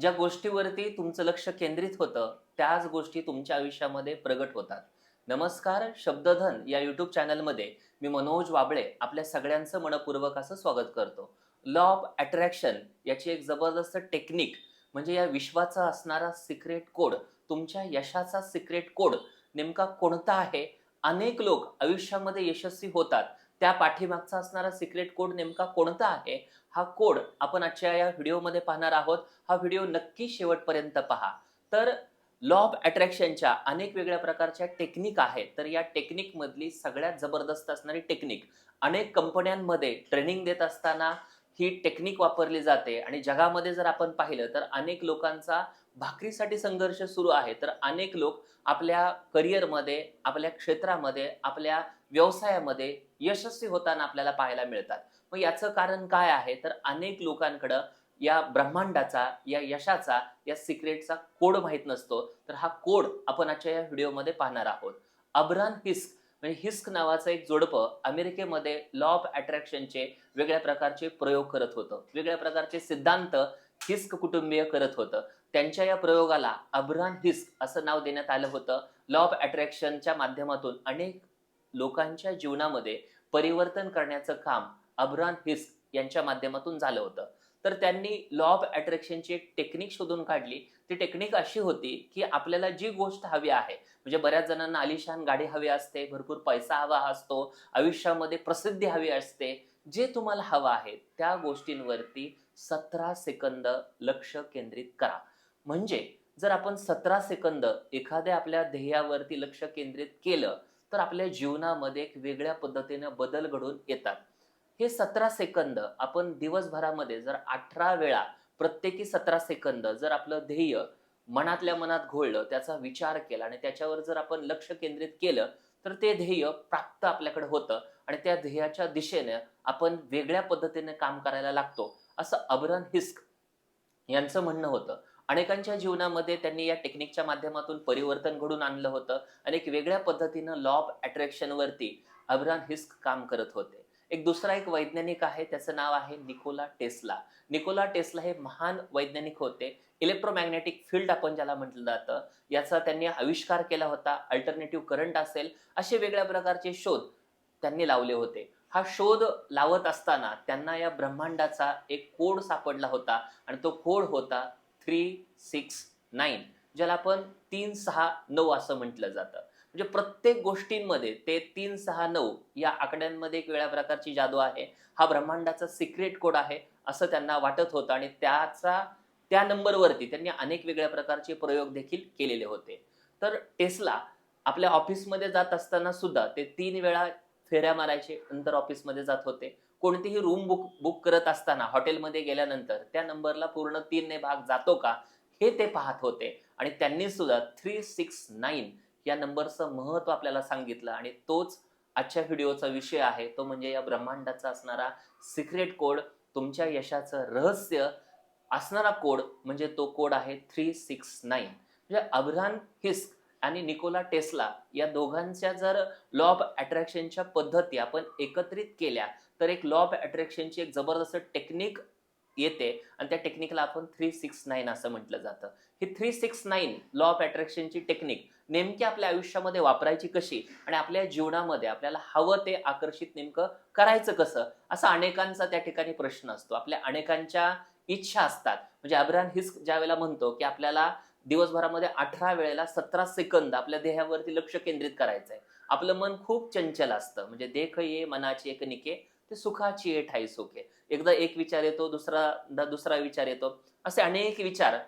ज्या गोष्टीवरती तुमचं लक्ष केंद्रित होतं त्याच गोष्टी तुमच्या आयुष्यामध्ये प्रगट होतात. नमस्कार शब्दधन या युट्यूब चॅनलमध्ये मी मनोज वाबळे आपल्या सगळ्यांचं मनपूर्वक असं स्वागत करतो. लॉ ऑफ अट्रॅक्शन याची एक जबरदस्त टेक्निक म्हणजे या विश्वाचा असणारा सिक्रेट कोड तुमच्या यशाचा सिक्रेट कोड नेमका कोणता आहे? अनेक लोक आयुष्यामध्ये यशस्वी होतात. त्या पाठीमागचा असणारा सिक्रेट कोड नेमका कोणता आहे? हा कोड आपण आजच्या या व्हिडिओमध्ये पाहणार आहोत. हा व्हिडिओ नक्की शेवटपर्यंत पहा. तर लॉ ऑफ अट्रॅक्शनच्या अनेक वेगळ्या प्रकारच्या टेक्निक आहेत. तर या टेक्निक मधली सगळ्यात जबरदस्त असणारी टेक्निक अनेक कंपन्यांमध्ये ट्रेनिंग देत असताना ही टेक्निक वापरली जाते. आणि जगामध्ये जर आपण पाहिलं तर अनेक लोकांचा भाकरीसाठी संघर्ष सुरू आहे. तर अनेक लोक आपल्या करिअरमध्ये आपल्या क्षेत्रामध्ये आपल्या व्यवसायामध्ये यशस्वी होताना आपल्याला पाहायला मिळतात. मग याचं कारण काय आहे? तर अनेक लोकांकडं या ब्रह्मांडाचा या यशाचा या सिक्रेटचा कोड माहीत नसतो. तर हा कोड आपण आजच्या या व्हिडिओमध्ये पाहणार आहोत. अब्रान हिस्क म्हणजे हिस्क नावाचं एक जोडपं अमेरिकेमध्ये लॉ ऑफ अट्रॅक्शनचे वेगळ्या प्रकारचे प्रयोग करत होतं. वेगळ्या प्रकारचे सिद्धांत हिस्क कुटुंबीय करत होतं. त्यांच्या या प्रयोगाला अब्रान हिस्क असं नाव देण्यात आलं होतं. लॉ ऑफ अट्रॅक्शनच्या माध्यमातून अनेक लोकांच्या जीवनामध्ये परिवर्तन करण्याचं काम अब्रान हिस्क यांच्या माध्यमातून झालं होतं. तर त्यांनी लॉ ऑफ अट्रॅक्शनची एक टेक्निक शोधून काढली. ती टेक्निक अशी होती की आपल्याला जी गोष्ट हवी आहे म्हणजे बऱ्याच जणांना आलिशान गाडी हवी असते भरपूर पैसा हवा असतो आयुष्यामध्ये प्रसिद्धी हवी असते जे तुम्हाला हवं आहे त्या गोष्टींवरती सतरा सेकंद लक्ष केंद्रित करा. म्हणजे जर आपण सतरा सेकंद एखाद्या आपल्या ध्येयावरती लक्ष केंद्रित केलं तर आपल्या जीवनामध्ये एक वेगळ्या पद्धतीने बदल घडून येतात. हे सतरा सेकंद आपण दिवसभरामध्ये जर अठरा वेळा प्रत्येकी सतरा सेकंद जर आपलं ध्येय मनातल्या मनात घोळलं त्याचा विचार केला आणि त्याच्यावर जर आपण लक्ष केंद्रित केलं तर ते ध्येय प्राप्त आपल्याकडे होतं आणि त्या ध्येयाच्या दिशेने आपण वेगळ्या पद्धतीने काम करायला लागतो असं अबरन हिस्क यांचं म्हणणं होतं. अनेकांच्या जीवनामध्ये त्यांनी या टेक्निकच्या माध्यमातून परिवर्तन घडून आणलं होतं. आणि एक वेगळ्या पद्धतीनं लॉ ऑफ अट्रॅक्शनवरती अबरान हिस्क काम करत होते. एक दुसरा एक वैज्ञानिक आहे त्याचं नाव आहे निकोला टेस्ला. निकोला टेस्ला हे महान वैज्ञानिक होते. इलेक्ट्रोमॅग्नेटिक फील्ड आपण ज्याला म्हटलं जातं याचा त्यांनी आविष्कार केला होता अल्टरनेटिव्ह करंट असेल असे वेगळ्या प्रकारचे शोध त्यांनी लावले होते. हा शोध लावत असताना त्यांना या ब्रह्मांडाचा एक कोड सापडला होता आणि तो कोड होता थ्री सिक्स नाईन ज्याला आपण तीन सहा नऊ असं म्हटलं जातं. म्हणजे प्रत्येक गोष्टींमध्ये ते तीन सहा नऊ या आकड्यांमध्ये एक वेगळ्या प्रकारची जादू आहे. हा ब्रह्मांडाचा सिक्रेट कोड आहे असं त्यांना वाटत होतं आणि त्याचा त्या नंबरवरती त्यांनी अनेक वेगळ्या प्रकारचे प्रयोग देखील केलेले होते. तर टेस्ला आपल्या ऑफिसमध्ये जात असताना सुद्धा ते तीन वेळा फेऱ्या मारायचे नंतर ऑफिसमध्ये जात होते. कोणतीही रूम बुक बुक करत असताना हॉटेलमध्ये गेल्यानंतर त्या नंबरला पूर्ण तीनने भाग जातो का हे ते पाहत होते आणि त्यांनी सुद्धा थ्री सिक्स नाईन या नंबरचं महत्त्व आपल्याला सांगितलं आणि तोच आजच्या व्हिडिओचा विषय आहे. तो म्हणजे या ब्रह्मांडाचा असणारा सिक्रेट कोड तुमच्या यशाचं रहस्य असणारा कोड म्हणजे तो कोड आहे थ्री सिक्स नाईन म्हणजे अब्रान हिस्क आणि निकोला टेस्ला या दोघांच्या जर लॉ ऑफ अट्रॅक्शनच्या पद्धती आपण एकत्रित केल्या तर एक लॉ ऑफ अट्रॅक्शनची एक जबरदस्त टेक्निक येते आणि त्या टेक्निकला आपण थ्री सिक्स नाईन असं म्हटलं जातं. ही three six nine law of अट्रॅक्शनची technique नेमकी आपल्या आयुष्यामध्ये वापरायची कशी आणि आपल्या जीवनामध्ये आपल्याला हवं ते आकर्षित नेमकं करायचं कसं असा अनेकांचा त्या ठिकाणी प्रश्न असतो. आपल्या अनेकांच्या इच्छा असतात. म्हणजे अब्रान हिस्क ज्या वेळेला म्हणतो की आपल्याला दिवसभरामध्ये अठरा वेळेला सतरा सेकंद आपल्या देहावरती लक्ष केंद्रित करायचं आहे आपलं मन खूप चंचल असतं. म्हणजे देख ये मनाची एक निके ते सुखाची ये ठाई सुखे. एकदा एक विचार येतो दुसरा दुसरा विचार येतो. असे अनेक विचार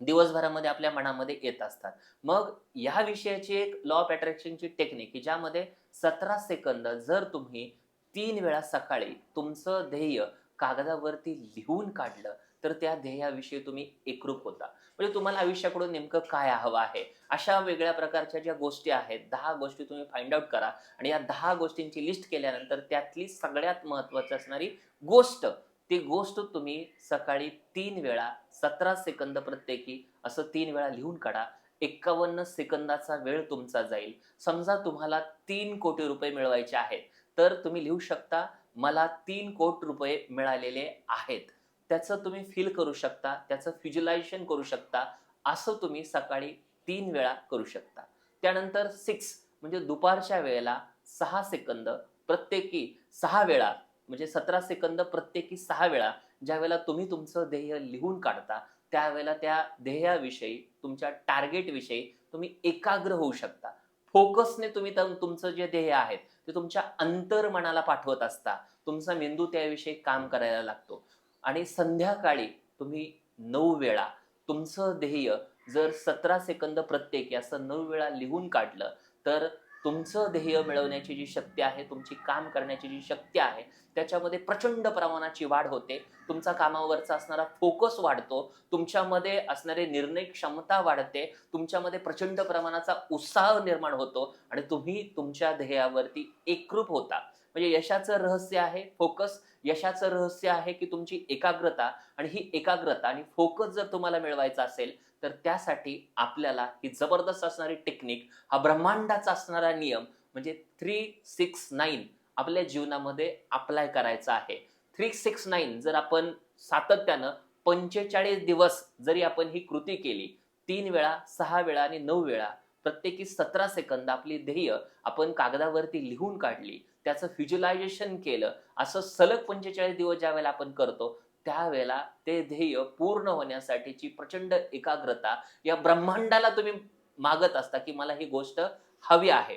दिवसभरामध्ये आपल्या मनामध्ये येत असतात. मग या विषयाची एक लॉ ऑफ अट्रॅक्शनची टेक्निक की ज्यामध्ये सतरा सेकंद जर तुम्ही तीन वेळा सकाळी तुमचं ध्येय कागदावरती लिहून काढलं तर त्या ध्येयाविषयी तुम्ही एकरूप होता. म्हणजे तुम्हाला आयुष्याकडून नेमकं काय हवं आहे? अशा वेगळ्या प्रकारच्या ज्या गोष्टी आहेत दहा गोष्टी तुम्ही फाइंड आउट करा. आणि या दहा गोष्टींची लिस्ट केल्यानंतर त्यातली सगळ्यात महत्वाची असणारी गोष्ट ती गोष्ट तुम्ही सकाळी तीन वेळा सतरा सेकंद प्रत्येकी असं तीन वेळा लिहून काढा. एक्कावन्न सेकंदाचा वेळ तुमचा जाईल. समजा तुम्हाला तीन कोटी रुपये मिळवायचे आहेत तर तुम्ही लिहू शकता मला तीन कोटी रुपये मिळालेले आहेत. त्याचं तुम्ही फील करू शकता त्याचं फ्युज्युलायझेशन करू शकता असं तुम्ही सकाळी तीन वेळा करू शकता. त्यानंतर सिक्स म्हणजे दुपारच्या वेळेला सहा सेकंद प्रत्येकी सहा वेळा म्हणजे सतरा सेकंद प्रत्येकी सहा वेळा ज्या वेळेला तुम्ही तुमचं ध्येय लिहून काढता त्यावेळेला त्या ध्येयाविषयी तुमच्या टार्गेटविषयी तुम्ही एकाग्र होऊ शकता. फोकसने तुम्ही तुमचं जे ध्येय आहे ते तुमच्या अंतर्मनाला पाठवत असता. तुमचा मेंदू त्याविषयी काम करायला लागतो. आणि संध्याकाळी तुम्ही नऊ वेळा तुमचं ध्येय जर सतरा सेकंद प्रत्येकी असं नऊ वेळा लिहून काढलं तर तुमचं ध्येय मिळवण्याची जी शक्ती आहे तुमची काम करण्याची जी शक्ती आहे त्याच्यामध्ये प्रचंड प्रमाणाची वाढ होते. तुमचा कामावरचा असणारा फोकस वाढतो. तुमच्यामध्ये असणारे निर्णय क्षमता वाढते. तुमच्यामध्ये प्रचंड प्रमाणाचा उत्साह निर्माण होतो. आणि तुम्ही तुमच्या ध्येयावरती एकरूप होता. म्हणजे यशाचं रहस्य आहे फोकस यशाचं रहस्य आहे की तुमची एकाग्रता आणि ही एकाग्रता आणि फोकस जर तुम्हाला मिळवायचा असेल तर त्यासाठी आपल्याला ही जबरदस्त असणारी टेक्निक हा ब्रह्मांडाचा असणारा नियम म्हणजे थ्री सिक्स नाईन आपल्या जीवनामध्ये अप्लाय करायचा आहे. थ्री सिक्स नाईन जर आपण सातत्यानं पंचेचाळीस दिवस जरी आपण ही कृती केली तीन वेळा सहा वेळा आणि नऊ वेळा प्रत्येकी सतरा सेकंद आपली ध्येय आपण कागदावरती लिहून काढली त्याचं व्हिज्युलायझेशन केलं असं सलग पंचेचाळीस दिवस ज्या वेळेला आपण करतो त्यावेळेला ते ध्येय पूर्ण होण्यासाठीची प्रचंड एकाग्रता या ब्रह्मांडाला तुम्ही मागत असता की मला ही गोष्ट हवी आहे.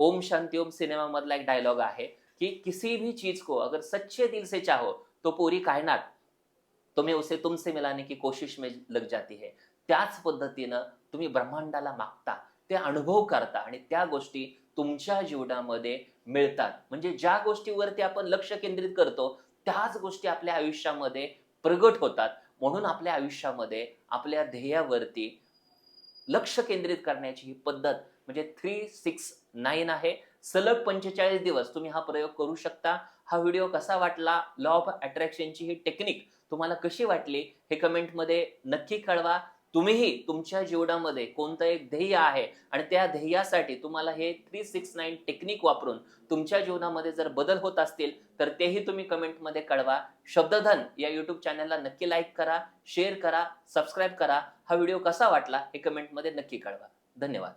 ओम शांती ओम सिनेमा मधला एक डायलॉग आहे कि किसी भी चीज को अगर सच्चे दिल से चाहो तो पूरी कायनात तुम्ही उसे तुमसे मिलाने की कोशिश में लग जाती है. त्याच पद्धतीनं तुम्ही ब्रह्मांडाला मागता. ते अनुभव करता आणि त्या गोष्टी तुमच्या जीवनामध्ये मिळतात. म्हणजे ज्या गोष्टीवरती आपण लक्ष केंद्रित करतो त्याच गोष्टी आपल्या आयुष्यामध्ये प्रगट होतात. म्हणून आपल्या आयुष्यामध्ये आपल्या ध्येयावरती लक्ष केंद्रित करण्याची ही पद्धत म्हणजे थ्री सिक्स नाईन आहे. सलग पंचेचाळीस दिवस तुम्ही हा प्रयोग करू शकता. हा व्हिडिओ कसा वाटला? लॉ ऑफ अट्रॅक्शनची ही टेक्निक तुम्हाला कशी वाटली? हे कमेंटमध्ये नक्की कळवा. तुम्हीही तुमच्या जीवनामध्ये कोणतं एक ध्येय आहे आणि त्या ध्येयासाठी तुम्हाला हे थ्री सिक्स नाईन टेक्निक वापरून तुमच्या जीवनामध्ये जर बदल होत असतील तर तेही तुम्ही कमेंटमध्ये कळवा. शब्दधन या युट्यूब चॅनलला नक्की लाईक करा शेअर करा सबस्क्राईब करा. हा व्हिडिओ कसा वाटला हे कमेंटमध्ये नक्की कळवा. धन्यवाद.